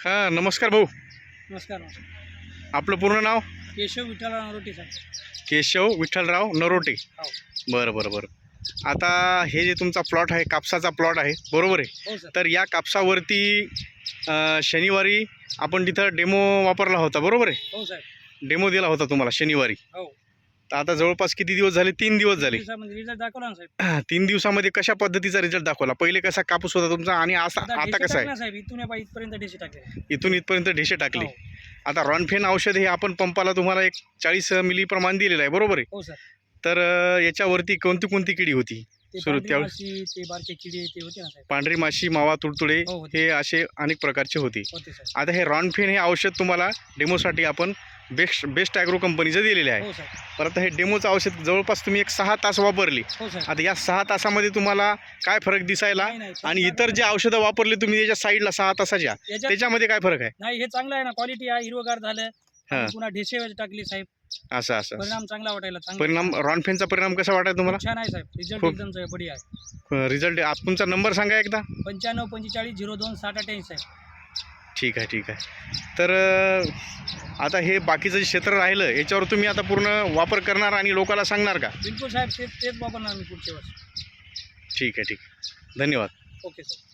हां नमस्कार भाऊ. नमस्कार आपलं पूर्ण नाव? केशव विठ्ठलराव नरोटे साहेब. केशव विठ्ठलराव नरोटे. हो. बरं बरं बरं. आता हे जे तुमचा प्लॉट आहे कापसाचा प्लॉट आहे बरोबर आहे? हो तर या कापसावरती शनिवारी आपण तिथं डेमो वापरला होता बरोबर आहे? हो डेमो दिला होता तुम्हाला शनिवारी. हो. तर आता जवळपास किती दिवस झाले? तीन दिवस झाले. दिवसामध्ये रिझल्ट दाखवला ना साहेब. तीन दिवसामध्ये कशा पद्धतीचा रिझल्ट दाखवला? पहिले कसा कापूस होता तुमचा आणि असा आता आता कसा आहे? साहेब इथून या इथपर्यंत ढेसे टाकले. इथून इथपर्यंत ढेसे टाकले. हो. आता रॉनफेन औषध हे आपण पंपाला तुम्हाला एक चाळीस मिली प्रमाण दिलेलं आहे बरोबर आहे? हो सर. तर अं, याच्यावरती कोणती कोणती किडी होती? ते सुरू पांढरी त्यावेळेस- माशी, ते बारके किडे ते होते ना साहेब. पांढरी माशी मावा तुडतुडे हो, होते. हे असे अनेक प्रकारचे होते. होते सर. आता हे रॉनफेन हे औषध तुम्हाला डेमोसाठी आपण बेस्ट बेस्ट ॲग्रो कंपनीचं दिलेले आहे. हो साहेब. परत हे डेमोचं औषध जवळपास तुम्ही एक सहा तास वापरली. हो साहेब. आता या सहा तासामध्ये तुम्हाला काय फरक दिसायला नाही, नाही, आणि इतर जे औषधं वापरली तुम्ही त्याच्या साईडला सहा तासाच्या याच्यात त्याच्यामध्ये काय फरक आहे? नाही हे चांगलं आहे ना क्वालिटी आहे हिरवगार झालं. हा. पुन्हा ढेसे टाकली साहेब. असं असं परिणाम चांगला वाटायला चांगला. परिणाम रॉनफेनचा परिणाम कसा वाटायला तुम्हाला? छान आहे साहेब. रिझल्ट खूप- एकदम साहेब बढिया आहे. रिझल्ट तुमचा नंबर सांगा एकदा. पंच्याण्णव पंचेचाळीस झिरो दोन साठ अठ्याऐंशी साहेब. ठीक आहे ठीक आहे. तर आता हे बाकीचं जे क्षेत्र राहिलं याच्यावर तुम्ही आता पूर्ण वापर करणार आणि लोकांना सांगणार का? बिलकुल साहेब तेच तेच वापरणार मी पुढच्या वर्षी. ठीक आहे ठीक आहे. धन्यवाद. Okay sir.